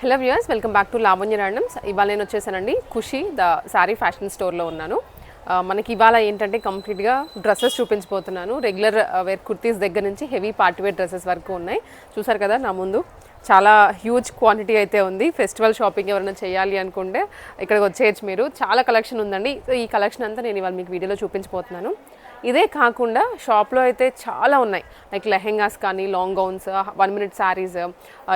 Hello viewers welcome back to Lavanya randoms ఇవాళ నేను వచ్చేసానండి ఖుషి ద శారీ ఫ్యాషన్ స్టోర్లో ఉన్నాను. మనకి ఇవాళ ఏంటంటే కంప్లీట్గా డ్రెస్సెస్ చూపించబోతున్నాను. రెగ్యులర్ వేర్ కుర్తీస్ దగ్గర నుంచి హెవీ పార్టీ వేర్ డ్రెస్సెస్ వరకు ఉన్నాయి. చూసారు కదా నా ముందు చాలా హ్యూజ్ క్వాంటిటీ అయితే ఉంది. ఫెస్టివల్ షాపింగ్ ఎవరైనా చేయాలి అనుకుంటే ఇక్కడికి వచ్చేయచ్చు మీరు. చాలా కలెక్షన్ ఉందండి. సో ఈ కలెక్షన్ అంతా నేను ఇవాళ మీకు వీడియోలో చూపించబోతున్నాను. ఇదే కాకుండా షాప్లో అయితే చాలా ఉన్నాయి. లైక్ లెహెంగాస్ కానీ long gowns one minute saris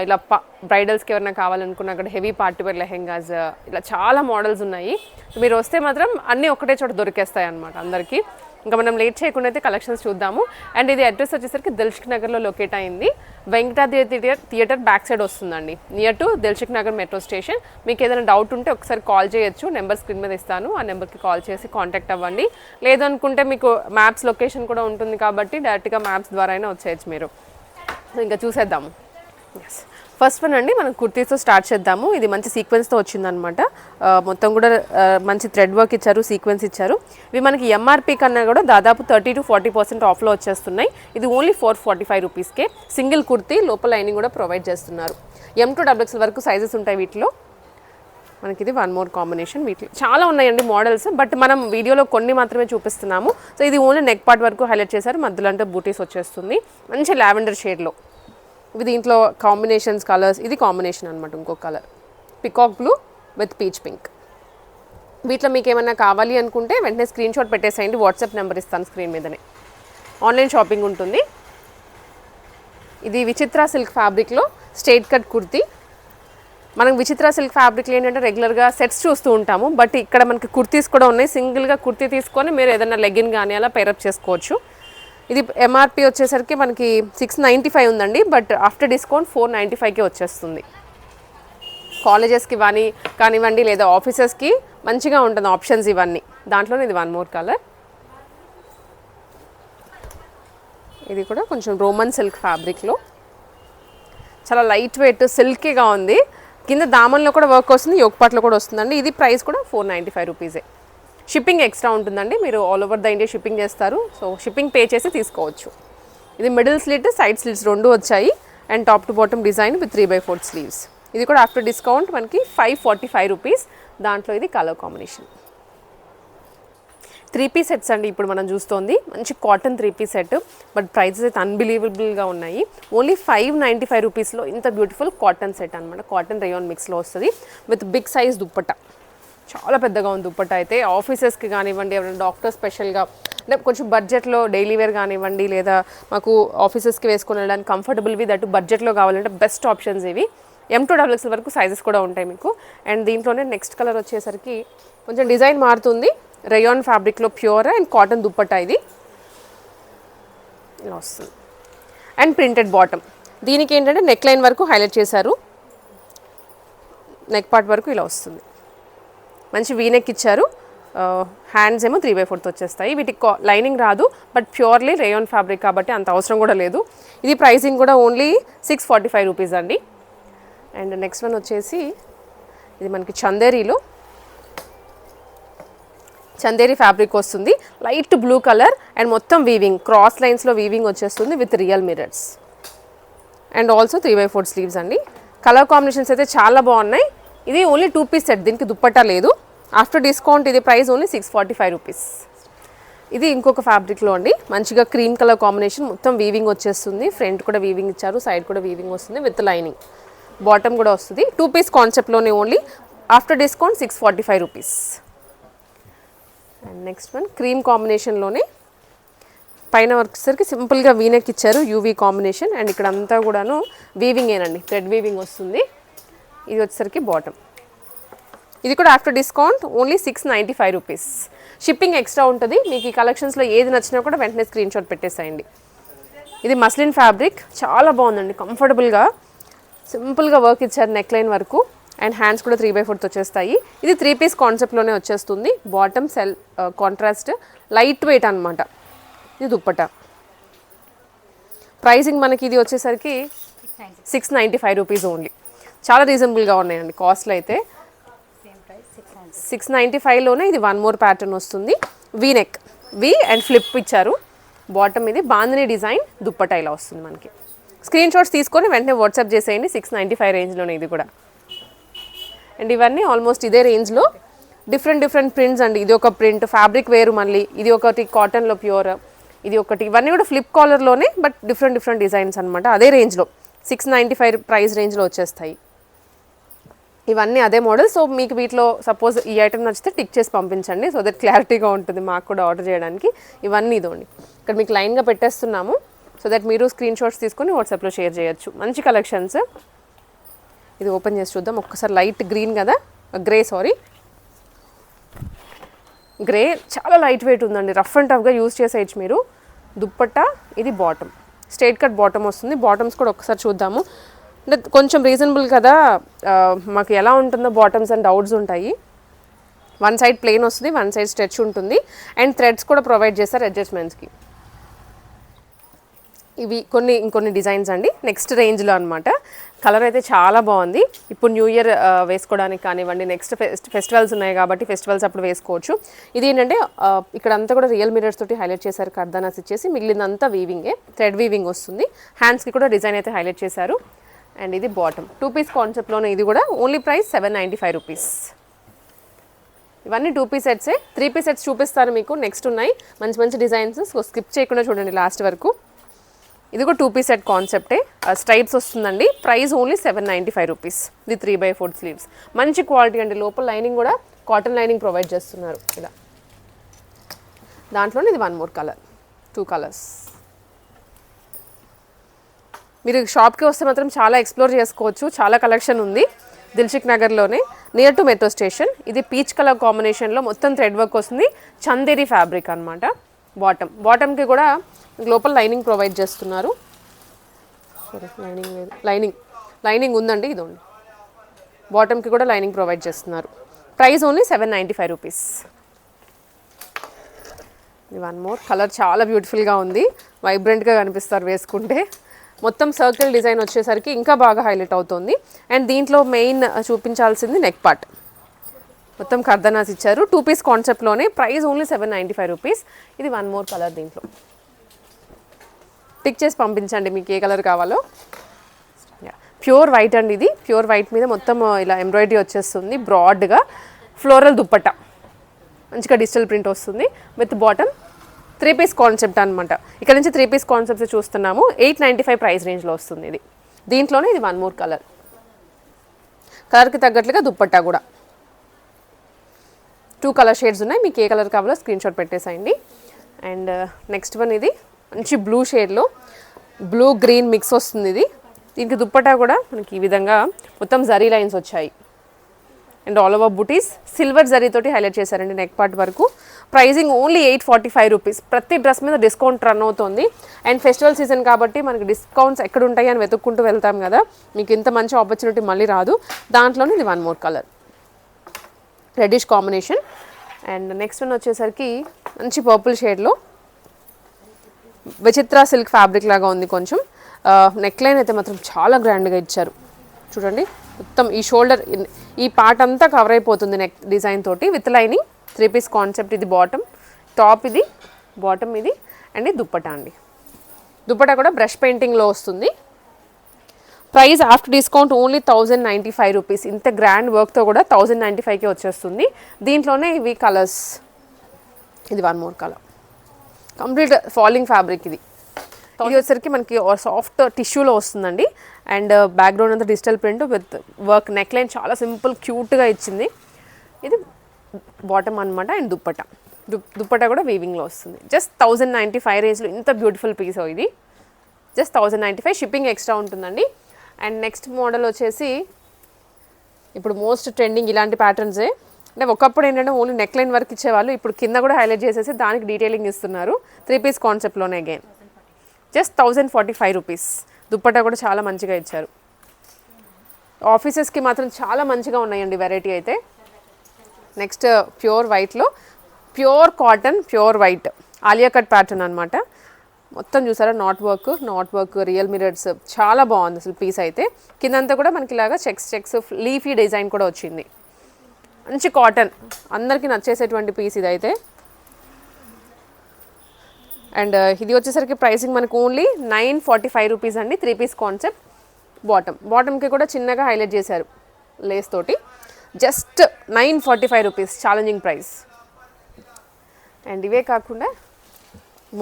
ఇలా ప బ్రైడల్స్కి ఎవరైనా కావాలనుకున్నా అక్కడ హెవీ పార్టీ వేర్ లెహెంగాస్ ఇలా చాలా మోడల్స్ ఉన్నాయి. మీరు వస్తే మాత్రం అన్నీ ఒకటే చోట దొరికేస్తాయి అన్నమాట అందరికీ. ఇంకా మనం లేట్ చేయకుండా అయితే కలెక్షన్స్ చూద్దాము. అండ్ ఇది అడ్రస్ వచ్చేసరికి దిల్షుక్ నగర్లో లొకేట్ అయింది. Venkatadri theatre theatre back side వస్తుందండి. Near to Dilsukh Nagar metro station. మీకు ఏదైనా డౌట్ ఉంటే ఒకసారి కాల్ చేయొచ్చు. నెంబర్ స్క్రీన్ మీద ఇస్తాను. ఆ నెంబర్కి కాల్ చేసి కాంటాక్ట్ అవ్వండి. లేదనుకుంటే మీకు మ్యాప్స్ లొకేషన్ కూడా ఉంటుంది కాబట్టి డైరెక్ట్గా మ్యాప్స్ ద్వారా అయినా వచ్చేయచ్చు మీరు. ఇంకా చూసేద్దాము. ఎస్ ఫస్ట్ వన్ అండి మనం కుర్తీస్తో స్టార్ట్ చేద్దాము. ఇది మంచి సీక్వెన్స్తో వచ్చిందనమాట. మొత్తం కూడా మంచి థ్రెడ్ వర్క్ ఇచ్చారు సీక్వెన్స్ ఇచ్చారు. ఇవి మనకి ఎంఆర్పీ కన్నా కూడా దాదాపు థర్టీ టు ఫార్టీ పర్సెంట్ ఆఫ్లో వచ్చేస్తున్నాయి. ఇది ఓన్లీ ఫోర్ ఫార్టీ ఫైవ్ రూపీస్కే. సింగిల్ కుర్తీ లోపల లైనింగ్ కూడా ప్రొవైడ్ చేస్తున్నారు. ఎం టు డబ్ల్యూఎక్స్ వరకు సైజెస్ ఉంటాయి వీటిలో. మనకి ఇది వన్ మోర్ కాంబినేషన్ వీటిలో. చాలా ఉన్నాయండి మోడల్స్ బట్ మనం వీడియోలో కొన్ని మాత్రమే చూపిస్తున్నాము. సో ఇది ఓన్లీ నెక్ పార్ట్ వరకు హైలైట్ చేశారు. మధ్యలో అంటే బూటీస్ వచ్చేస్తుంది. మంచి లావెండర్ షేడ్లో. ఇవి దీంట్లో కాంబినేషన్స్ కలర్స్ ఇది కాంబినేషన్ అనమాట ఇంకో colour peacock blue with peach pink వీటిలో మీకు ఏమైనా కావాలి అనుకుంటే వెంటనే స్క్రీన్ షాట్ పెట్టేసేయండి. వాట్సాప్ నెంబర్ ఇస్తాను స్క్రీన్ మీదనే. ఆన్లైన్ షాపింగ్ ఉంటుంది. ఇది విచిత్ర సిల్క్ ఫ్యాబ్రిక్లో స్టేట్ కట్ కుర్తీ. మనం విచిత్ర సిల్క్ ఫ్యాబ్రిక్లో ఏంటంటే రెగ్యులర్గా సెట్స్ చూస్తూ ఉంటాము. బట్ ఇక్కడ మనకి కుర్తీస్ కూడా ఉన్నాయి. సింగిల్గా కుర్తీ తీసుకొని మీరు ఏదైనా లెగిన్ కానీ అలా పేరప్ చేసుకోవచ్చు. ఇది ఎంఆర్పి వచ్చేసరికి మనకి సిక్స్ నైంటీ ఫైవ్ ఉందండి but after discount four ninety ఫైవ్కి వచ్చేస్తుంది. కాలేజెస్కి ఇవన్నీ కానివ్వండి లేదా ఆఫీసెస్కి మంచిగా ఉంటుంది ఆప్షన్స్ ఇవన్నీ. దాంట్లోనే ఇది వన్ మోర్ కలర్ ఇది కూడా కొంచెం రోమన్ సిల్క్ ఫ్యాబ్రిక్లో చాలా లైట్ వెయిట్ సిల్కీగా ఉంది. కింద దామన్లో కూడా వర్క్ వస్తుంది యోగపాట్లో కూడా వస్తుందండి. ఇది ప్రైస్ కూడా ఫోర్ నైంటీ ఫైవ్ రూపీసే షిప్పింగ్ ఎక్స్ట్రా ఉంటుందండి. మీరు all over the India shipping చేస్తారు. సో షిప్పింగ్ పే చేసి తీసుకోవచ్చు. ఇది మిడిల్ స్లిట్ సైడ్ స్లిట్స్ రెండు వచ్చాయి. And top to bottom design with three by four sleeves ఇది కూడా ఆఫ్టర్ డిస్కౌంట్ మనకి ఫైవ్ ఫార్టీ ఫైవ్ రూపీస్. దాంట్లో ఇది colour combination. Three piece sets అండి ఇప్పుడు మనం చూస్తోంది. మంచి cotton three piece set but prizes అయితే అన్బిలీవబుల్గా ఉన్నాయి. ఓన్లీ ఫైవ్ నైంటీ ఫైవ్ రూపీస్లో ఇంత బ్యూటిఫుల్ కాటన్ సెట్ అనమాట కాటన్ రేయాన్ మిక్స్లో వస్తుంది. With big size dupatta. చాలా పెద్దగా ఉంది దుప్పట అయితే ఆఫీసెస్కి కానివ్వండి ఎవరైనా డాక్టర్ స్పెషల్గా అంటే కొంచెం బడ్జెట్లో డైలీ వేర్ కానివ్వండి లేదా మాకు ఆఫీసెస్కి వేసుకుని వెళ్ళడానికి కంఫర్టబుల్వి దట్టు బడ్జెట్లో కావాలంటే బెస్ట్ ఆప్షన్స్ ఇవి. M to double X L వరకు సైజెస్ కూడా ఉంటాయి మీకు. అండ్ దీంట్లోనే నెక్స్ట్ కలర్ వచ్చేసరికి కొంచెం డిజైన్ మారుతుంది. రయోన్ ఫ్యాబ్రిక్లో ప్యూర్ అండ్ కాటన్ దుప్పట ఇది. ఇలా వస్తుంది. అండ్ ప్రింటెడ్ బాటమ్ దీనికి ఏంటంటే నెక్ లైన్ వరకు హైలైట్ చేశారు. నెక్ పార్ట్ వరకు ఇలా వస్తుంది. మంచి వీనెక్ ఇచ్చారు హ్యాండ్స్ ఏమో త్రీ బై ఫోర్త్ వచ్చేస్తాయి. వీటికి లైనింగ్ రాదు. బట్ ప్యూర్లీ రేయోన్ ఫ్యాబ్రిక్ కాబట్టి అంత అవసరం కూడా లేదు. ఇది ప్రైసింగ్ కూడా only six forty five rupees అండి. అండ్ నెక్స్ట్ వన్ వచ్చేసి ఇది మనకి చందేరీలో. చందేరి ఫ్యాబ్రిక్ వస్తుంది. లైట్ బ్లూ కలర్ అండ్ మొత్తం వీవింగ్ క్రాస్ లైన్స్లో వీవింగ్ వచ్చేస్తుంది with real mirrors and also three by four sleeves అండి. కలర్ కాంబినేషన్స్ అయితే చాలా బాగున్నాయి. ఇది ఓన్లీ టూ పీస్ సెట్ దీనికి దుప్పట్టా లేదు. ఆఫ్టర్ డిస్కౌంట్ ఇది price only six forty five rupees ఇది ఇంకొక ఫ్యాబ్రిక్లో అండి. మంచిగా క్రీమ్ కలర్ కాంబినేషన్ మొత్తం వీవింగ్ వచ్చేస్తుంది. ఫ్రంట్ కూడా వీవింగ్ ఇచ్చారు సైడ్ కూడా వీవింగ్ వస్తుంది విత్ లైనింగ్ బాటమ్ కూడా వస్తుంది. Two piece కాన్సెప్ట్లోనే only after discount six forty five rupees and next one cream కాంబినేషన్లోనే పైన వచ్చేసరికి సింపుల్గా వీనెక్ ఇచ్చారు యూవీ కాంబినేషన్ అండ్ ఇక్కడ అంతా కూడాను వీవింగ్ ఏనండి. థ్రెడ్ వీవింగ్ వస్తుంది. ఇది వచ్చేసరికి బాటమ్ ఇది కూడా after discount only six ninety five rupees shipping extra ఉంటుంది. మీకు ఈ కలెక్షన్స్లో ఏది నచ్చినా కూడా వెంటనే స్క్రీన్ షాట్ పెట్టేసేయండి. ఇది మస్లిన్ ఫ్యాబ్రిక్ చాలా బాగుందండి. కంఫర్టబుల్గా సింపుల్గా వర్క్ ఇచ్చారు నెక్ లైన్ వరకు. అండ్ హ్యాండ్స్ కూడా త్రీ బై ఫోర్త్ వచ్చేస్తాయి. ఇది త్రీ పీస్ కాన్సెప్ట్లోనే వచ్చేస్తుంది. Bottom cell contrast light weight అనమాట ఇది దుప్పట. ప్రైసింగ్ మనకి ఇది వచ్చేసరికి six ninety five rupees only చాలా రీజనబుల్గా ఉన్నాయండి కాస్ట్లు అయితే. సిక్స్ నైంటీ ఫైవ్లోనే ఇది వన్ మోర్ ప్యాటర్న్ వస్తుంది. V neck V and flip ఇచ్చారు. బాటమ్ ఇది బాందిని డిజైన్ దుప్పటా ఇలా వస్తుంది మనకి. స్క్రీన్ షాట్స్ తీసుకొని వెంటనే వాట్సాప్ చేసేయండి. సిక్స్ నైంటీ ఫైవ్ రేంజ్లోనే ఇది కూడా. అండ్ ఇవన్నీ ఆల్మోస్ట్ ఇదే రేంజ్లో డిఫరెంట్ డిఫరెంట్ ప్రింట్స్ అండి. ఇది ఒక ప్రింట్ ఫ్యాబ్రిక్ వేరు మళ్ళీ ఇది ఒకటి కాటన్లో ప్యూర్ ఇది ఒకటి. ఇవన్నీ కూడా ఫ్లిప్ కాలర్లోనే బట్ డిఫరెంట్ డిఫరెంట్ డిజైన్స్ అనమాట అదే రేంజ్లో సిక్స్ నైంటీ ఫైవ్ ప్రైస్ రేంజ్లో వచ్చేస్తాయి. ఇవన్నీ అదే మోడల్. సో మీకు వీటిలో సపోజ్ ఈ ఐటమ్ నచ్చితే టిక్ చేసి పంపించండి. సో దట్ క్లారిటీగా ఉంటుంది మాకు కూడా ఆర్డర్ చేయడానికి. ఇవన్నీ ఇదోండి. ఇక్కడ మీకు లైన్గా పెట్టేస్తున్నాము. సో దట్ మీరు స్క్రీన్ షాట్స్ తీసుకొని వాట్సాప్లో షేర్ చేయొచ్చు. మంచి కలెక్షన్స్. ఇది ఓపెన్ చేసి చూద్దాం. ఒక్కసారి లైట్ గ్రీన్ కదా? Grey sorry. గ్రే చాలా లైట్ వెయిట్ ఉందండి. రఫ్ అండ్ టఫ్గా యూజ్ చేసేయచ్చు మీరు. దుప్పట్ట ఇది బాటమ్. స్ట్రైట్ కట్ బాటమ్ వస్తుంది. బాటమ్స్ కూడా ఒకసారి చూద్దాము. అంటే కొంచెం రీజనబుల్ కదా. మాకు ఎలా ఉంటుందో బాటమ్స్ అండ్ డౌట్స్ ఉంటాయి. వన్ సైడ్ ప్లెయిన్ వస్తుంది వన్ సైడ్ స్ట్రెచ్ ఉంటుంది. అండ్ థ్రెడ్స్ కూడా ప్రొవైడ్ చేస్తారు అడ్జస్ట్మెంట్స్కి ఇవి కొన్ని ఇంకొన్ని డిజైన్స్ అండి. నెక్స్ట్ రేంజ్లో అనమాట కలర్ అయితే చాలా బాగుంది. ఇప్పుడు న్యూ ఇయర్ వేసుకోవడానికి కానివ్వండి నెక్స్ట్ ఫెస్ట్ ఫెస్టివల్స్ ఉన్నాయి కాబట్టి ఫెస్టివల్స్ అప్పుడు వేసుకోవచ్చు. ఇది ఏంటంటే ఇక్కడ అంతా కూడా రియల్ మిరర్స్ తోటి హైలైట్ చేశారు కర్దానాస్ ఇచ్చేసి మిగిలినంతా వీవింగే థ్రెడ్ వీవింగ్ వస్తుంది. హ్యాండ్స్కి కూడా డిజైన్ అయితే హైలైట్ చేశారు. అండ్ ఇది బాటమ్. టూ పీస్ కాన్సెప్ట్లోనే ఇది కూడా only price seven ninety five rupees ఇవన్నీ టూ పీస్ సెట్సే త్రీ పీస్ సెట్స్ చూపిస్తాను మీకు. నెక్స్ట్ ఉన్నాయి. మంచి మంచి డిజైన్స్ సో స్కిప్ చేయకుండా చూడండి లాస్ట్ వరకు. ఇది కూడా టూ పీస్ సెట్ కాన్సెప్టే స్ట్రైప్స్ వస్తుందండి. Price only seven ninety five rupees ఇది త్రీ బై ఫోర్ స్లీవ్స్ మంచి క్వాలిటీ అండి. లోపల లైనింగ్ కూడా కాటన్ లైనింగ్ ప్రొవైడ్ చేస్తున్నారు. ఇలా. దాంట్లోనే ఇది one more colour two colours మీరు షాప్కి వస్తే మాత్రం చాలా ఎక్స్ప్లోర్ చేసుకోవచ్చు. చాలా కలెక్షన్ ఉంది దిల్షిక్ నగర్లోనే. నియర్ టు మెట్రో స్టేషన్ ఇది పీచ్ కలర్ కాంబినేషన్లో మొత్తం థ్రెడ్ వర్క్ వస్తుంది. చందేరి ఫ్యాబ్రిక్ అనమాట బాటమ్ బాటమ్కి కూడా లోపల లైనింగ్ ప్రొవైడ్ చేస్తున్నారు. సరే లైనింగ్ లేదు. లైనింగ్. లైనింగ్ ఉందండి ఇది బాటమ్కి కూడా లైనింగ్ ప్రొవైడ్ చేస్తున్నారు. Price only seven ninety five rupees one more colour చాలా బ్యూటిఫుల్గా ఉంది. వైబ్రెంట్గా కనిపిస్తారు వేసుకుంటే. మొత్తం సర్కిల్ డిజైన్ వచ్చేసరికి ఇంకా బాగా హైలైట్ అవుతుంది. అండ్ దీంట్లో మెయిన్ చూపించాల్సింది నెక్ పార్ట్ మొత్తం కర్దనాస్ ఇచ్చారు. Two piece కాన్సెప్ట్లోనే price only seven ninety five rupees ఇది వన్ మోర్ కలర్ దీంట్లో. టిక్ చేసి పంపించండి మీకు ఏ కలర్ కావాలో. ప్యూర్ వైట్ అండి ఇది. ప్యూర్ వైట్ మీద మొత్తం uh, ఇలా ఎంబ్రాయిడరీ వచ్చేస్తుంది బ్రాడ్గా ఫ్లోరల్ దుప్పట్ట. మంచిగా డిజిటల్ ప్రింట్ వస్తుంది. With bottom three piece concept అనమాట ఇక్కడ నుంచి త్రీ పీస్ కాన్సెప్ట్స్ చూస్తున్నాము. ఎయిట్ నైంటీ ఫైవ్ ప్రైస్ రేంజ్లో వస్తుంది ఇది. దీంట్లోనే ఇది వన్ మోర్ కలర్. కలర్కి తగ్గట్లుగా దుప్పట్టా కూడా. టూ కలర్ షేడ్స్ ఉన్నాయి. మీకు ఏ కలర్ కావాలో స్క్రీన్ షాట్ పెట్టేసేయండి. అండ్ uh, నెక్స్ట్ వన్ ఇది. మంచి బ్లూ షేడ్లో బ్లూ గ్రీన్ మిక్స్ వస్తుంది ఇది. దీనికి దుప్పటా కూడా మనకి ఈ విధంగా మొత్తం జరీ లైన్స్ వచ్చాయి. And all over buttis silver జరీతోటి హైలైట్ చేశారండి నెక్ పార్ట్ వరకు. Pricing only eight forty five rupees ప్రతి డ్రెస్ మీద డిస్కౌంట్ రన్ అవుతుంది. అండ్ ఫెస్టివల్ సీజన్ కాబట్టి మనకి డిస్కౌంట్స్ ఎక్కడ ఉంటాయి అని వెతుక్కుంటూ వెళ్తాం కదా. మీకు ఇంత మంచి ఆపర్చునిటీ మళ్ళీ రాదు. దాంట్లోనే ఇది one more colour reddish combination and next one వచ్చేసరికి మంచి పర్పుల్ షేడ్లో విచిత్ర సిల్క్ ఫ్యాబ్రిక్ లాగా ఉంది కొంచెం. Uh, నెక్ లైన్ అయితే మాత్రం చాలా గ్రాండ్గా ఇచ్చారు. చూడండి. మొత్తం ఈ షోల్డర్ ఈ పార్ట్ అంతా కవర్ అయిపోతుంది నెక్ డిజైన్ తోటి with lining three piece concept ఇది బాటమ్ టాప్ ఇది బాటమ్ ఇది అండ్ దుప్పటా అండి. దుప్పటా కూడా బ్రష్ పెయింటింగ్లో వస్తుంది. Price after discount only thousand ninety five rupees ఇంత గ్రాండ్ వర్క్తో కూడా థౌజండ్ నైంటీ ఫైవ్కి వచ్చేస్తుంది. దీంట్లోనే ఇవి కలర్స్ ఇది one more colour complete falling fabric ఇది. ఇది వచ్చేసరికి మనకి సాఫ్ట్ టిష్యూలో వస్తుందండి. అండ్ uh, బ్యాక్గ్రౌండ్ అంతా digital print with work neck line చాలా సింపుల్ క్యూట్గా ఇచ్చింది. ఇది బాటమ్ అనమాట అండ్ దుప్పట. దుప్పట కూడా వీవింగ్లో వస్తుంది. జస్ట్ థౌజండ్ నైంటీ ఫైవ్ రేంజ్లో ఇంత బ్యూటిఫుల్ పీస్ ఇది. Just thousand ninety five shipping extra ఉంటుందండి. అండ్ నెక్స్ట్ మోడల్ వచ్చేసి ఇప్పుడు మోస్ట్ ట్రెండింగ్ ఇలాంటి ప్యాటర్న్సే అంటే ఒకప్పుడు ఏంటంటే ఓన్లీ నెక్ లైన్ వర్క్ ఇచ్చేవాళ్ళు ఇప్పుడు కింద కూడా హైలైట్ చేసేసి దానికి డీటెయిలింగ్ ఇస్తున్నారు. Three piece కాన్సెప్ట్లోనే again just thousand forty five rupees dupatta కూడా చాలా మంచిగా ఇచ్చారు. ఆఫీసెస్కి మాత్రం చాలా మంచిగా ఉన్నాయండి వెరైటీ అయితే. నెక్స్ట్ ప్యూర్ వైట్లో pure cotton pure white. Alia cut pattern అనమాట మొత్తం చూసారా knot work knot work real mirrors చాలా బాగుంది అసలు పీస్ అయితే. కిందంతా కూడా మనకి ఇలాగా చెక్స్ చెక్స్ లీఫీ డిజైన్ కూడా వచ్చింది. మంచి కాటన్. అందరికీ నచ్చేసేటువంటి పీస్ ఇదైతే. అండ్ uh, ఇది వచ్చేసరికి ప్రైసింగ్ మనకు only nine forty five rupees అండి. Three piece concept bottom. బాటమ్కి కూడా చిన్నగా హైలైట్ చేశారు లేస్ తోటి. Just nine forty five rupees challenging price. And ఇవే కాకుండా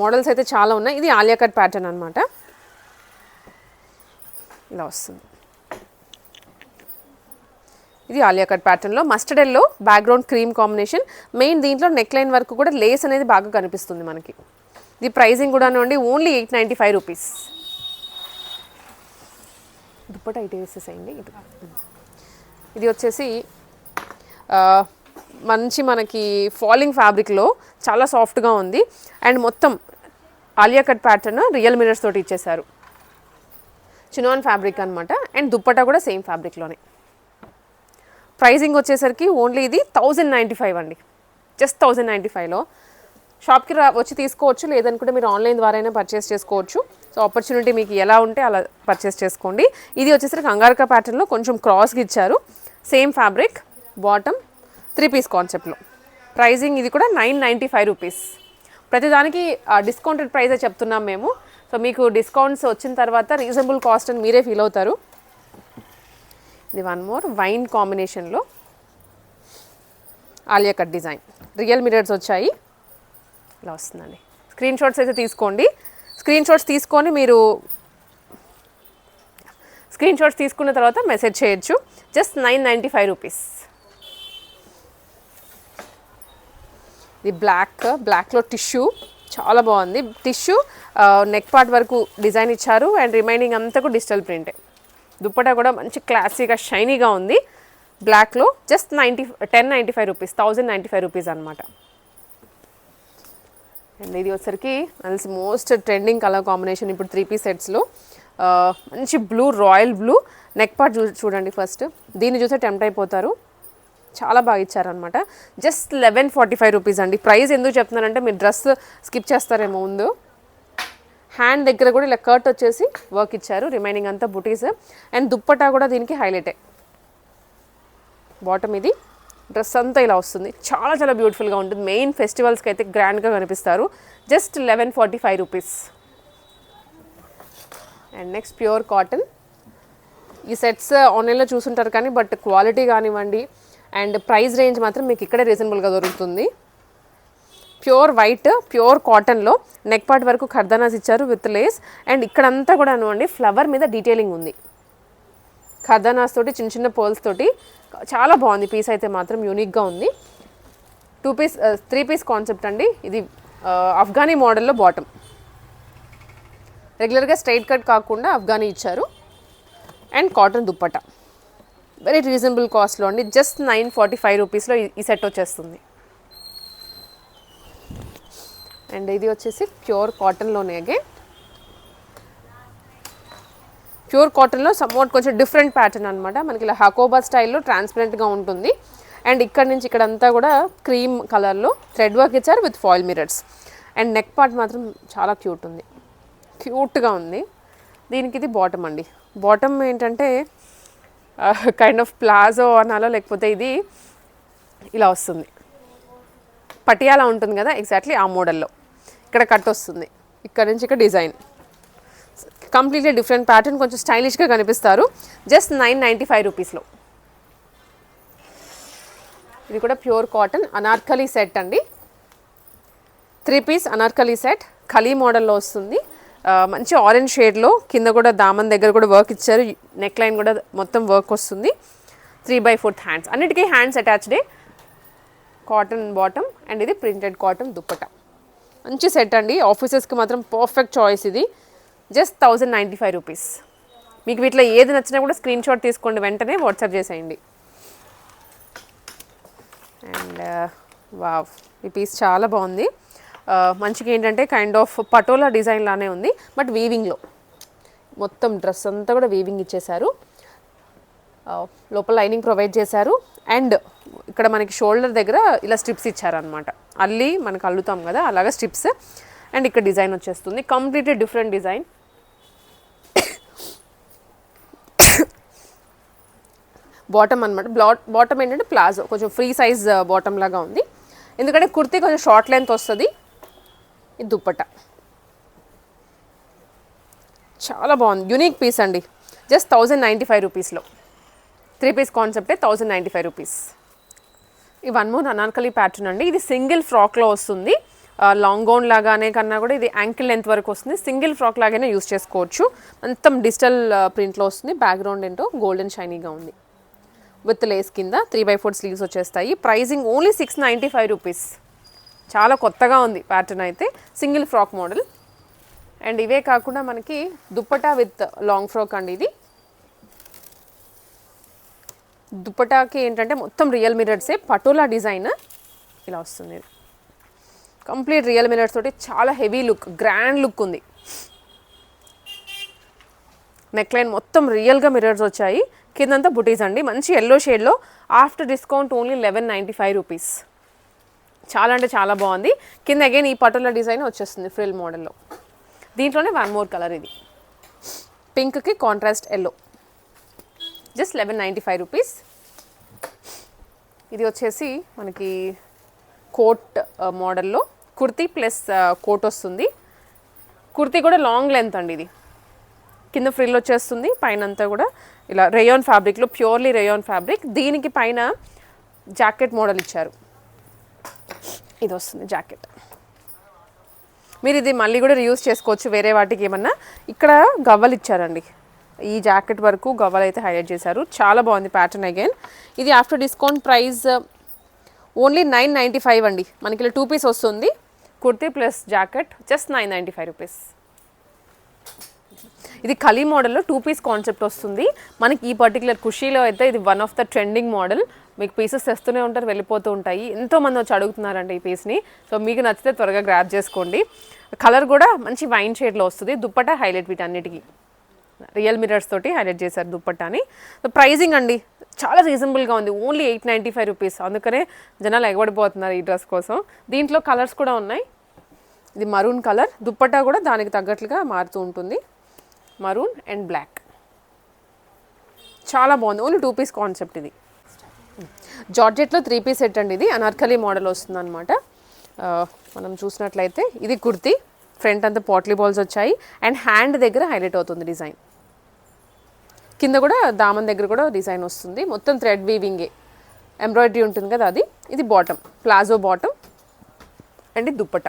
మోడల్స్ అయితే చాలా ఉన్నాయి. ఇది ఆలియా కట్ ప్యాటర్న్ అనమాట ఇలా వస్తుంది. ఇది ఆలియా కట్ ప్యాటర్న్లో. Mustard yellow background cream combination main దీంట్లో నెక్ లైన్ వరకు కూడా లేస్ అనేది బాగా కనిపిస్తుంది మనకి. ది ప్రైజింగ్ కూడా అండి only eight ninety five rupees dupatta ఇటు వేసేసేయండి. ఇటు. ఇది వచ్చేసి మంచి మనకి ఫాలింగ్ ఫ్యాబ్రిక్లో చాలా సాఫ్ట్గా ఉంది. అండ్ మొత్తం Alia cut pattern real mirrors తోటి ఇచ్చేసారు చినాన్ ఫ్యాబ్రిక్ అనమాట అండ్ దుప్పటా కూడా సేమ్ ఫ్యాబ్రిక్లోనే ప్రైజింగ్ వచ్చేసరికి ఓన్లీ ఇది థౌజండ్ నైంటీ ఫైవ్ అండి. జస్ట్ థౌజండ్ నైంటీ ఫైవ్లో షాప్కి రా వచ్చి తీసుకోవచ్చు. లేదనుకుంటే మీరు ఆన్లైన్ ద్వారా అయినా పర్చేస్ చేసుకోవచ్చు. సో ఆపర్చునిటీ మీకు ఎలా ఉంటే అలా పర్చేస్ చేసుకోండి. ఇది వచ్చేసరికి అంగారక ప్యాటర్న్లో కొంచెం క్రాస్గా ఇచ్చారు. Same fabric bottom three piece కాన్సెప్ట్లో ప్రైజింగ్ ఇది కూడా నైన్ నైంటీ ఫైవ్ రూపీస్ ప్రతిదానికి డిస్కౌంటెడ్ ప్రైజే చెప్తున్నాం మేము. సో మీకు డిస్కౌంట్స్ వచ్చిన తర్వాత రీజనబుల్ కాస్ట్ అని మీరే ఫీల్ అవుతారు. ఇది వన్ మోర్ వైన్ కాంబినేషన్లో Alia cut design. Real mirrors వచ్చాయి. ఇలా వస్తుందండి. స్క్రీన్ షాట్స్ అయితే తీసుకోండి. స్క్రీన్ షాట్స్ తీసుకొని మీరు స్క్రీన్ షాట్స్ తీసుకున్న తర్వాత మెసేజ్ చేయొచ్చు. Just nine ninety five rupees ఇది బ్లాక్ బ్లాక్లో టిష్యూ చాలా బాగుంది. టిష్యూ నెక్ పార్ట్ వరకు డిజైన్ ఇచ్చారు అండ్ రిమైనింగ్ అంతా కూడా డిజిటల్ ప్రింటే దుప్పటా కూడా మంచి క్లాసీగా షైనీగా ఉంది. బ్లాక్లో just ninety ten ninety five rupees thousand ninety five rupees అనమాట అండ్ ఇది వచ్చరికి also most trending colour combination ఇప్పుడు త్రీ పీస్ సెట్స్లో మంచి blue royal blue neck part చూ చూడండి ఫస్ట్ దీన్ని చూస్తే టెంప్ట్ అయిపోతారు. చాలా బాగా ఇచ్చారనమాట just eleven forty five rupees అండి. ప్రైస్ ఎందుకు చెప్తున్నారంటే మీరు డ్రెస్ స్కిప్ చేస్తారేమో ముందు. హ్యాండ్ దగ్గర కూడా ఇలా కర్ట్ వచ్చేసి వర్క్ ఇచ్చారు. రిమైనింగ్ అంతా బుటీస్ అండ్ దుప్పటా కూడా దీనికి హైలైటే బాటమ్ ఇది. డ్రెస్ అంతా ఇలా వస్తుంది. చాలా చాలా బ్యూటిఫుల్గా ఉంటుంది. మెయిన్ ఫెస్టివల్స్కి అయితే గ్రాండ్గా కనిపిస్తారు. Just eleven forty five rupees and next pure cotton ఈ సెట్స్ ఆన్లైన్లో uh, చూసుంటారు కానీ బట్ క్వాలిటీ కానివ్వండి అండ్ ప్రైస్ రేంజ్ మాత్రం మీకు ఇక్కడే రీజనబుల్గా దొరుకుతుంది. ప్యూర్ వైట్ ప్యూర్ కాటన్లో నెక్ పార్ట్ వరకు ఖర్దానాస్ ఇచ్చారు విత్ లేస్ అండ్ ఇక్కడంతా కూడా అండి ఫ్లవర్ మీద డీటెయిలింగ్ ఉంది. ఖర్దానాస్ తోటి చిన్న చిన్న పోల్స్ తోటి చాలా బాగుంది. పీస్ అయితే మాత్రం యూనిక్గా ఉంది. Two piece three piece concept అండి. ఇది అఫ్ఘానీ మోడల్లో బాటమ్ రెగ్యులర్గా స్ట్రైట్ కట్ కాకుండా అఫ్ఘానీ ఇచ్చారు. And cotton dupatta. Very reasonable కాస్ట్లో అండి. జస్ట్ నైన్ ఫార్టీ ఫైవ్ రూపీస్లో ఈ సెట్ వచ్చేస్తుంది. అండ్ ఇది వచ్చేసి ప్యూర్ కాటన్లోనే అగైన్ ప్యూర్ కాటన్లో సమ్వాట్ కొంచెం డిఫరెంట్ ప్యాటర్న్ అనమాట మనకి ఇలా హకోబా స్టైల్లో ట్రాన్స్పరెంట్గా ఉంటుంది. అండ్ ఇక్కడ నుంచి ఇక్కడంతా కూడా క్రీమ్ కలర్లో థ్రెడ్ వర్క్ ఇచ్చారు with foil mirrors and neck part మాత్రం చాలా క్యూట్ ఉంది. క్యూట్గా ఉంది. దీనికి ఇది బాటమ్ అండి. బాటమ్ ఏంటంటే కైండ్ ఆఫ్ ప్లాజో అనాలో లేకపోతే ఇది ఇలా వస్తుంది. పటియాలా ఉంటుంది కదా ఎగ్జాక్ట్లీ ఆ మోడల్లో. ఇక్కడ కట్ వస్తుంది. ఇక్కడ నుంచి ఇక్కడ డిజైన్. కంప్లీట్లీ డిఫరెంట్ ప్యాటర్న్ కొంచెం స్టైలిష్గా కనిపిస్తారు. జస్ట్ నైన్ నైంటీ ఫైవ్ రూపీస్లో. ఇది కూడా ప్యూర్ కాటన్ అనార్కలి సెట్ అండి. Three piece Anarkali set Khali మోడల్లో వస్తుంది. మంచి ఆరెంజ్ షేడ్లో కింద కూడా దామన్ దగ్గర కూడా వర్క్ ఇచ్చారు. నెక్ లైన్ కూడా మొత్తం వర్క్ వస్తుంది. Three by fourth hands. అన్నిటికీ హ్యాండ్స్ అటాచ్డే కాటన్ బాటమ్ అండ్ ఇది ప్రింటెడ్ కాటన్ దుప్పట. మంచి సెట్ అండి. ఆఫీసెస్కి మాత్రం పర్ఫెక్ట్ చాయిస్ ఇది. Just thousand ninety five rupees. మీకు వీటిలో ఏది నచ్చినా కూడా స్క్రీన్ షాట్ తీసుకోండి వెంటనే వాట్సాప్ చేసేయండి. అండ్ uh, వావ్ ఈ పీస్ చాలా బాగుంది. Uh, మంచిగా ఏంటంటే కైండ్ ఆఫ్ పటోలా డిజైన్ లానే ఉంది బట్ వీవింగ్లో మొత్తం డ్రెస్ అంతా కూడా వీవింగ్ ఇచ్చేశారు. Uh, లోపల లైనింగ్ ప్రొవైడ్ చేశారు. అండ్ ఇక్కడ మనకి షోల్డర్ దగ్గర ఇలా స్ట్రిప్స్ ఇచ్చారనమాట అల్లి మనకు అల్లుతాం కదా అలాగా స్ట్రిప్స్. అండ్ ఇక్కడ డిజైన్ వచ్చేస్తుంది. కంప్లీట్లీ డిఫరెంట్ డిజైన్ బాటమ్ అనమాట బ్లాట్ బాటమ్ ఏంటంటే ప్లాజో కొంచెం ఫ్రీ సైజ్ బాటమ్ లాగా ఉంది. ఎందుకంటే కుర్తీ కొంచెం షార్ట్ లెంత్ వస్తుంది. ఇది దుప్పట. చాలా బాగుంది. యూనిక్ పీస్ అండి. జస్ట్ థౌజండ్ నైంటీ ఫైవ్ రూపీస్లో. త్రీ పీస్ కాన్సెప్టే థౌజండ్ నైంటీ ఫైవ్ రూపీస్. ఈ వన్ మోర్ అనార్కలి ప్యాటర్న్ అండి. ఇది సింగిల్ ఫ్రాక్లో వస్తుంది. లాంగ్ గౌన్ లాగానే కన్నా కూడా ఇది యాంకిల్ లెంత్ వరకు వస్తుంది. సింగిల్ ఫ్రాక్ లాగానే యూస్ చేసుకోవచ్చు. మొత్తం డిజిటల్ ప్రింట్లో వస్తుంది. బ్యాక్గ్రౌండ్ ఏంటో గోల్డెన్ షైనీగా ఉంది. విత్ లేస్ కింద త్రీ బై ఫోర్ స్లీవ్స్ వచ్చేస్తాయి. Pricing only six ninety five rupees. చాలా కొత్తగా ఉంది ప్యాటర్న్ అయితే. Single frock model. అండ్ ఇవే కాకుండా మనకి దుప్పటా విత్ లాంగ్ ఫ్రాక్ అండి ఇది. దుప్పటాకి ఏంటంటే మొత్తం రియల్ మిరర్సే పటోలా డిజైన్ ఇలా వస్తుంది. కంప్లీట్ రియల్ మిరర్స్ తోటి చాలా హెవీ లుక్ గ్రాండ్ లుక్ ఉంది. నెక్ లైన్ మొత్తం రియల్గా మిరర్స్ వచ్చాయి. కిందంతా బుటీస్ అండి. మంచి ఎల్లో షేడ్లో after discount only eleven ninety five rupees. చాలా అంటే చాలా బాగుంది. కింద అగైన్ ఈ పటోలా డిజైన్ వచ్చేస్తుంది ఫ్రిల్ మోడల్లో. దీంట్లోనే వన్ మోర్ కలర్ ఇది. పింక్కి contrast yellow just eleven ninety five rupees. ఇది వచ్చేసి మనకి కోట్ మోడల్లో. కుర్తీ ప్లస్ కోట్ వస్తుంది. కుర్తీ కూడా లాంగ్ లెంత్ అండి ఇది. కింద ఫ్రిల్ వచ్చేస్తుంది. పైన అంతా కూడా ఇలా రేయాన్ ఫ్యాబ్రిక్లో ప్యూర్లీ రేయాన్ ఫ్యాబ్రిక్. దీనికి పైన జాకెట్ మోడల్ ఇచ్చారు. ఇది వస్తుంది జాకెట్. మీరు ఇది మళ్ళీ కూడా రియూజ్ చేసుకోవచ్చు వేరే వాటికి ఏమన్నా. ఇక్కడ గవ్వలు ఇచ్చారండి. ఈ జాకెట్ వరకు గవ్వలు అయితే హైలైట్ చేశారు. చాలా బాగుంది ప్యాటర్న్ అగైన్. ఇది after discount price uh, only nine ninety five అండి. మనకి ఇలా టూ పీస్ వస్తుంది. Kurti plus jacket just nine ninety five rupees. ఇది కలీ మోడల్లో టూ పీస్ కాన్సెప్ట్ వస్తుంది. మనకి ఈ పర్టికులర్ ఖుషీలో అయితే ఇది one of the trending model మీకు పీసెస్ తెస్తూనే ఉంటారు వెళ్ళిపోతూ ఉంటాయి. ఎంతోమంది వచ్చి అడుగుతున్నారండి ఈ పీస్ని సో మీకు నచ్చితే త్వరగా గ్రాప్ చేసుకోండి. కలర్ కూడా మంచి వైన్ షేడ్లో వస్తుంది. దుప్పట హైలైట్ వీటన్నిటికీ. రియల్ మిరర్స్ తోటి హైలైట్ చేశారు దుప్పట్టాని సో ప్రైజింగ్ అండి చాలా రీజనబుల్గా ఉంది. Only eight ninety five rupees అందుకనే జనాలు ఎగబడిపోతున్నారు ఈ డ్రెస్ కోసం. దీంట్లో కలర్స్ కూడా ఉన్నాయి. ఇది మరూన్ కలర్ దుప్పట్టా కూడా దానికి తగ్గట్లుగా మారుతూ ఉంటుంది. మరూన్ అండ్ బ్లాక్ చాలా బాగుంది. ఓన్లీ టూ పీస్ కాన్సెప్ట్ ఇది. జార్జెట్లో త్రీ పీస్ సెట్ అండి ఇది. అనార్కలి మోడల్ వస్తుంది అనమాట మనం చూసినట్లయితే ఇది కుర్తీ ఫ్రంట్ అంతా పాట్లీ బాల్స్ వచ్చాయి. అండ్ హ్యాండ్ దగ్గర హైలైట్ అవుతుంది డిజైన్ కింద కూడా దామన్ దగ్గర కూడా డిజైన్ వస్తుంది. మొత్తం థ్రెడ్ వీవింగే ఎంబ్రాయిడరీ ఉంటుంది కదా అది. ఇది బాటమ్ ప్లాజో బాటమ్ అండ్ ఇది దుప్పట.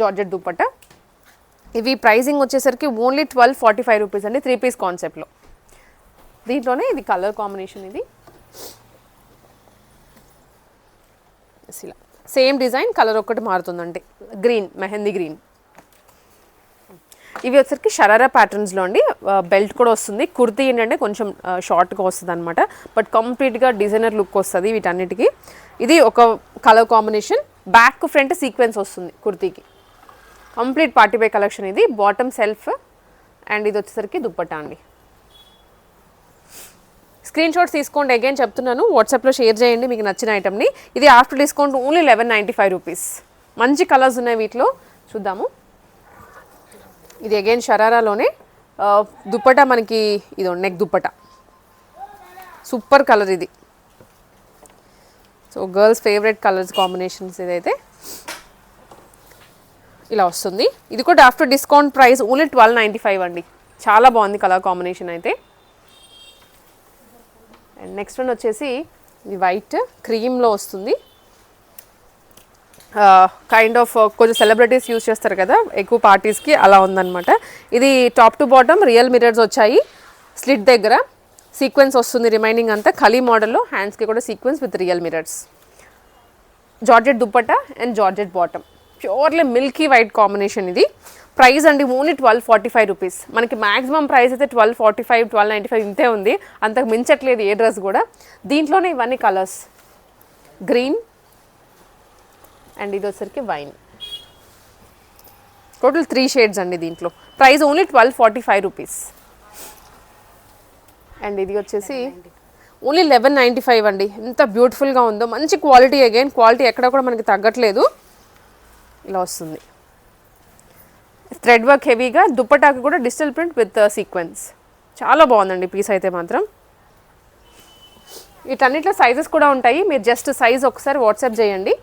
జార్జెట్ దుప్పట. ఇవి ప్రైజింగ్ వచ్చేసరికి only twelve forty five rupees అండి త్రీ పీస్ కాన్సెప్ట్లో దీంట్లోనే ఇది కలర్ కాంబినేషన్ ఇది. ఇలా. సేమ్ డిజైన్ కలర్ ఒక్కటి మారుతుందండి. గ్రీన్ మెహందీ గ్రీన్ ఇవి వచ్చరికి షరారా ప్యాటర్న్స్లో అండి. బెల్ట్ కూడా వస్తుంది. కుర్తీ ఏంటంటే కొంచెం షార్ట్గా వస్తుంది అనమాట బట్ కంప్లీట్గా డిజైనర్ లుక్ వస్తుంది వీటన్నిటికీ. ఇది ఒక colour combination back front sequence వస్తుంది కుర్తీకి. కంప్లీట్ పార్టీ బై కలెక్షన్ ఇది. బాటమ్ సెల్ఫ్ అండ్ ఇది వచ్చేసరికి దుప్పట్టా అండి. స్క్రీన్ షాట్స్ తీసుకోండి. అగైన్ చెప్తున్నాను. వాట్సాప్లో షేర్ చేయండి. మీకు నచ్చిన ఐటమ్ని ఇది after discount only eleven ninety five rupees మంచి కలర్స్ ఉన్నాయి వీటిలో. చూద్దాము. ఇది అగైన్ షరారాలోనే దుప్పట మనకి ఇది నెక్ దుప్పట సూపర్ కలర్ ఇది. So girls favourite colours combinations ఇదైతే ఇలా వస్తుంది. ఇది కూడా after discount price only twelve ninety five అండి. చాలా బాగుంది కలర్ కాంబినేషన్ అయితే. అండ్ నెక్స్ట్ వన్ వచ్చేసి ఇది వైట్ క్రీమ్లో వస్తుంది. కైండ్ ఆఫ్ uh, కొంచెం సెలబ్రిటీస్ యూజ్ చేస్తారు కదా ఎక్కువ పార్టీస్కి అలా ఉందన్నమాట. ఇది top to bottom real mirrors వచ్చాయి. స్లిట్ దగ్గర సీక్వెన్స్ వస్తుంది రిమైనింగ్ అంతా. ఖలీ మోడల్లో హ్యాండ్స్కి కూడా sequence with real mirrors georgette dupatta and georgette bottom purely milky white combination ఇది. ప్రైస్ అండి only twelve forty five rupees. మనకి మాక్సిమం ప్రైస్ అయితే twelve forty five twelve ninety five ఇంతే ఉంది. అంతకు మించట్లేదు ఏ డ్రెస్ కూడా. దీంట్లోనే ఇవన్నీ కలర్స్. గ్రీన్ అండ్ ఇది వచ్చరికి వైన్. టోటల్ త్రీ షేడ్స్ అండి దీంట్లో. Price only twelve forty five rupees. And ఇది వచ్చేసి ఓన్లీ లెవెన్ నైంటీ ఫైవ్ అండి. ఎంత బ్యూటిఫుల్గా ఉందో. మంచి క్వాలిటీ అగైన్ క్వాలిటీ ఎక్కడ కూడా మనకి తగ్గట్లేదు. ఇలా వస్తుంది. థ్రెడ్ వర్క్ హెవీగా దుప్పటాకి కూడా డిజిటల్ ప్రింట్ విత్ సీక్వెన్స్ చాలా బాగుందండి పీస్ అయితే మాత్రం. వీటన్నిటిలో సైజెస్ కూడా ఉంటాయి. మీరు జస్ట్ సైజ్ ఒకసారి వాట్సాప్ చేయండి.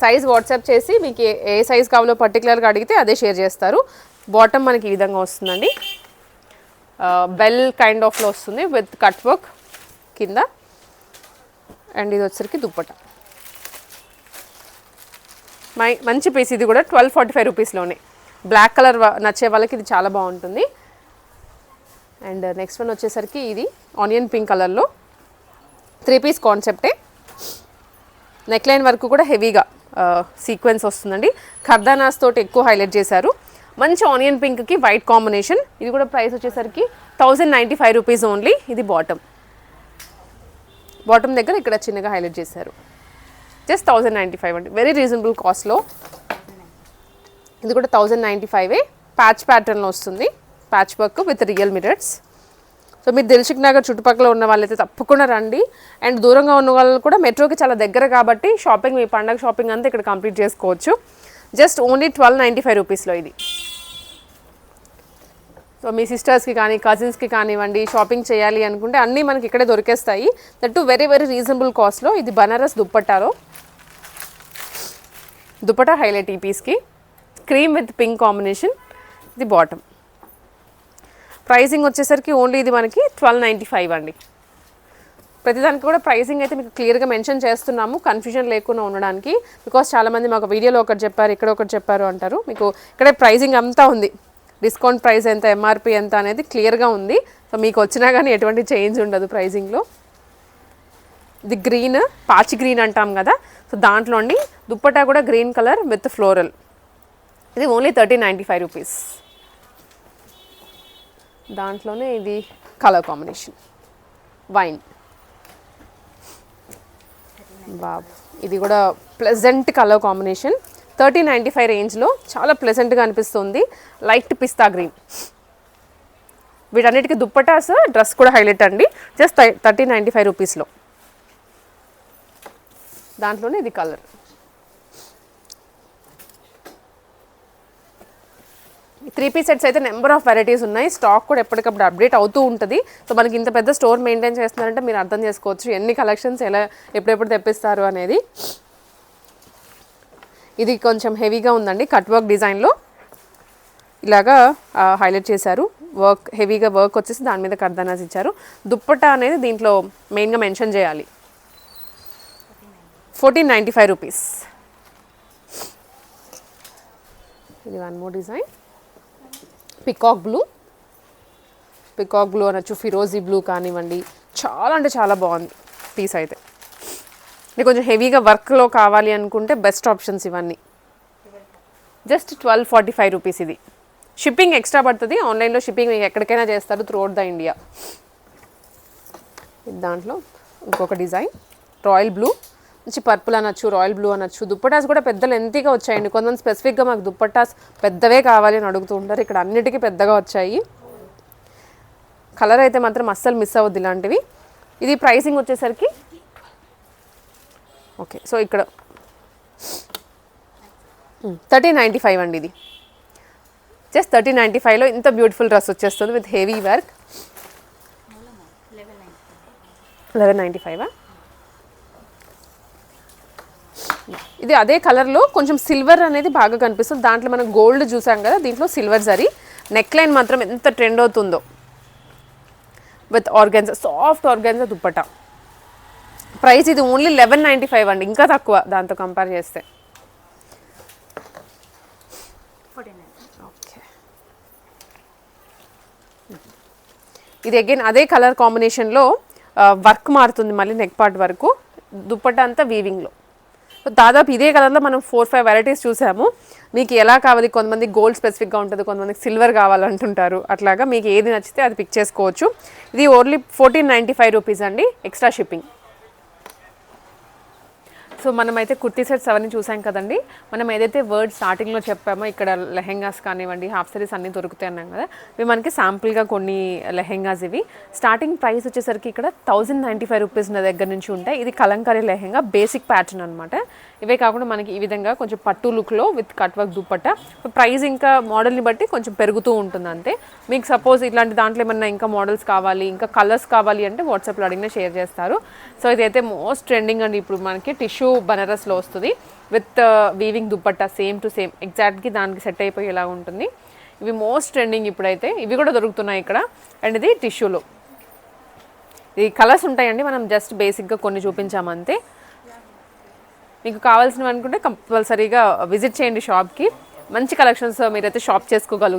సైజ్ వాట్సాప్ చేసి మీకు ఏ- సైజ్ కావాలో పర్టికులర్గా అడిగితే అదే షేర్ చేస్తారు. బాటమ్ మనకి ఈ విధంగా వస్తుందండి. బెల్ కైండ్ ఆఫ్లో వస్తుంది విత్ కట్ వర్క్ కింద. అండ్ ఇది వచ్చరికి దుప్పట. మంచి పీస్ ఇది కూడా ట్వెల్వ్ ఫార్టీ ఫైవ్ రూపీస్లోనే. బ్లాక్ కలర్ నచ్చే వాళ్ళకి ఇది చాలా బాగుంటుంది. అండ్ నెక్స్ట్ వన్ వచ్చేసరికి ఇది ఆనియన్ పింక్ కలర్లో. త్రీ పీస్ కాన్సెప్టే. నెక్ లైన్ వరకు కూడా హెవీగా సీక్వెన్స్ వస్తుందండి. ఖర్దానాస్ తోటి ఎక్కువ హైలైట్ చేశారు. మంచి ఆనియన్ పింక్కి వైట్ కాంబినేషన్. ఇది కూడా ప్రైస్ వచ్చేసరికి thousand ninety five rupees only. ఇది బాటమ్. బాటమ్ దగ్గర ఇక్కడ చిన్నగా హైలైట్ చేశారు. జస్ట్ థౌజండ్ నైంటీ ఫైవ్ అండి. వెరీ రీజనబుల్ కాస్ట్లో ఇది కూడా థౌజండ్ నైంటీ ఫైవే. ప్యాచ్ ప్యాటర్న్లో వస్తుంది. Patch work with real mirrors so మీరు దిల్షిక్ నగర్ చుట్టుపక్కల ఉన్న వాళ్ళైతే తప్పకుండా రండి. అండ్ దూరంగా ఉన్న వాళ్ళు కూడా మెట్రోకి చాలా దగ్గర కాబట్టి షాపింగ్ మీ పండగ షాపింగ్ అంతా ఇక్కడ కంప్లీట్ చేసుకోవచ్చు. Just only twelve ninety five రూపీస్లో ఇది. సో మీ సిస్టర్స్కి కానీ కజిన్స్కి కానివ్వండి షాపింగ్ చేయాలి అనుకుంటే అన్నీ మనకి ఇక్కడే దొరికేస్తాయి. That too very very reasonable కాస్ట్లో ఇది బనారస్ దుప్పట్టాలో దుపట హైలైట్ e ఈ పీస్కి క్రీమ్ విత్ పింక్ కాంబినేషన్ ఇది బాటమ్. ప్రైసింగ్ వచ్చేసరికి ఓన్లీ ఇది మనకి ట్వెల్వ్ నైంటీ ఫైవ్ అండి. ప్రతిదానికి కూడా ప్రైసింగ్ అయితే మీకు క్లియర్గా మెన్షన్ చేస్తున్నాము కన్ఫ్యూజన్ లేకుండా ఉండడానికి. బికాస్ చాలామంది మాకు వీడియోలో ఒకటి చెప్పారు ఇక్కడ ఒకటి చెప్పారు అంటారు. మీకు ఇక్కడే ప్రైసింగ్ అంతా ఉంది. డిస్కౌంట్ ప్రైస్ ఎంత ఎంఆర్పి ఎంత అనేది క్లియర్గా ఉంది. సో మీకు వచ్చినా కానీ ఎటువంటి చేంజ్ ఉండదు ప్రైసింగ్లో. ఇది గ్రీన్ పాచి గ్రీన్ అంటాం కదా. సో దాంట్లో అండి దుప్పటా కూడా గ్రీన్ కలర్ విత్ ఫ్లోరల్. ఇది only thirty ninety five rupees. దాంట్లోనే ఇది కలర్ కాంబినేషన్. వైన్. బాబు ఇది కూడా pleasant colour combination. Thirty ninety five రేంజ్లో చాలా ప్లెజెంట్గా అనిపిస్తుంది. Light pista green. వీటన్నిటికీ దుప్పటాస్ డ్రెస్ కూడా హైలైట్ అండి. జస్ట్ థర్టీ నైంటీ ఫైవ్ రూపీస్లో. దాంట్లోనే ఇది కలర్. త్రీ పీస్ సెట్స్ అయితే నెంబర్ ఆఫ్ వెరైటీస్ ఉన్నాయి. స్టాక్ కూడా ఎప్పటికప్పుడు అప్డేట్ అవుతూ ఉంటుంది. సో మనకి ఇంత పెద్ద స్టోర్ మెయింటైన్ చేస్తున్నారంటే మీరు అర్థం చేసుకోవచ్చు ఎన్ని కలెక్షన్స్ ఎలా ఎప్పుడెప్పుడు తెప్పిస్తారు అనేది. ఇది కొంచెం హెవీగా ఉందండి. కట్ వర్క్ డిజైన్లో ఇలాగా హైలైట్ చేశారు. వర్క్ హెవీగా వర్క్ వచ్చేసి దాని మీద కర్దనాస్ ఇచ్చారు. దుప్పట అనేది దీంట్లో మెయిన్గా మెన్షన్ చేయాలి. Fourteen ninety five rupees. ఇది one more design peacock blue peacock blue అనొచ్చు ఫిరోజీ బ్లూ కానివ్వండి. చాలా అంటే చాలా బాగుంది పీస్ అయితే. ఇది కొంచెం హెవీగా వర్క్లో కావాలి అనుకుంటే బెస్ట్ ఆప్షన్స్ ఇవన్నీ. Just twelve forty five rupees ఇది. షిప్పింగ్ ఎక్స్ట్రా పడుతుంది. ఆన్లైన్లో షిప్పింగ్ మీకు ఎక్కడికైనా చేస్తారు త్రూ అవుట్ ద ఇండియా దాంట్లో ఇంకొక డిజైన్ రాయల్ బ్లూ మంచి పర్పుల్ అనొచ్చు రాయల్ బ్లూ అనొచ్చు దుప్పటాస్ కూడా పెద్ద లెంతీగా వచ్చాయండి. కొంతమంది స్పెసిఫిక్గా మాకు దుప్పటాస్ పెద్దవే కావాలి అని అడుగుతూ ఉంటారు. ఇక్కడ అన్నిటికీ పెద్దగా వచ్చాయి. కలర్ అయితే మాత్రం అస్సలు మిస్ అవ్వద్దు ఇలాంటివి. ఇది ప్రైసింగ్ వచ్చేసరికి ఓకే సో ఇక్కడ థర్టీ నైంటీ ఫైవ్ అండి ఇది. జస్ట్ థర్టీ నైంటీ ఫైవ్లో ఇంత బ్యూటిఫుల్ డ్రెస్ వచ్చేస్తుంది with heavy work eleven ninety ఫైవా ఇది అదే కలర్లో కొంచెం సిల్వర్ అనేది బాగా కనిపిస్తుంది. దాంట్లో మనం గోల్డ్ చూసాం కదా దీంట్లో సిల్వర్ జరీ. నెక్ లైన్ మాత్రం ఎంత ట్రెండ్ అవుతుందో. With organza soft organza dupatta. Price ఇది ఓన్లీ లెవెన్ నైంటీ ఫైవ్ అండి ఇంకా తక్కువ దాంతో కంపేర్ చేస్తే. ఓకే ఇది అగైన్ అదే కలర్ కాంబినేషన్లో వర్క్ మారుతుంది మళ్ళీ నెక్ పార్ట్ వరకు. దుప్పట్ట అంతా వీవింగ్లో దాదాపు ఇదే కలర్లో మనం ఫోర్ ఫైవ్ వెరైటీస్ చూసాము. మీకు ఎలా కావాలి? కొంతమంది గోల్డ్ స్పెసిఫిక్గా ఉంటుంది కొంతమందికి సిల్వర్ కావాలంటుంటారు. అట్లాగా మీకు ఏది నచ్చితే అది పిక్ చేసుకోవచ్చు. ఇది only fourteen ninety five rupees అండి ఎక్స్ట్రా షిప్పింగ్ సో మనమైతే కుర్తీ సెట్స్ అవన్నీ చూసాం కదండి. మనం ఏదైతే వర్డ్ స్టార్టింగ్లో చెప్పామో ఇక్కడ లెహెంగాస్ కానివ్వండి హాఫ్ సారీస్ అన్నీ దొరుకుతాయి అన్నాం కదా. ఇవి మనకి శాంపుల్గా కొన్ని లెహెంగాస్ ఇవి. స్టార్టింగ్ ప్రైస్ వచ్చేసరికి ఇక్కడ థౌజండ్ నైంటీ ఫైవ్ రూపీస్ దగ్గర నుంచి ఉంటాయి. ఇది కలంకారీ లెహెంగా బేసిక్ ప్యాటర్న్ అనమాట ఇవే కాకుండా మనకి ఈ విధంగా కొంచెం పట్టు లుక్లో with cut work dupatta. Price ఇంకా మోడల్ని బట్టి కొంచెం పెరుగుతూ ఉంటుంది అంతే. మీకు సపోజ్ ఇట్లాంటి దాంట్లో ఏమన్నా ఇంకా మోడల్స్ కావాలి ఇంకా కలర్స్ కావాలి అంటే వాట్సాప్లో అడిగినా షేర్ చేస్తారు. సో ఇదైతే మోస్ట్ ట్రెండింగ్ అండి. ఇప్పుడు మనకి టిష్యూ బనారస్లో వస్తుంది. With weaving dupatta same to same ఎగ్జాక్ట్గా దానికి సెట్ అయిపోయేలా ఉంటుంది. ఇవి మోస్ట్ ట్రెండింగ్ ఇప్పుడైతే. ఇవి కూడా దొరుకుతున్నాయి ఇక్కడ. అండ్ ఇది టిష్యూలో ఈ కలర్స్ ఉంటాయండి. మనం జస్ట్ బేసిక్గా కొన్ని చూపించామంతే. మీకు కావాల్సినవి అనుకుంటే కంపల్సరీగా విజిట్ చేయండి షాప్కి మంచి కలెక్షన్స్ మీరైతే షాప్ చేసుకోగలుగుతారు.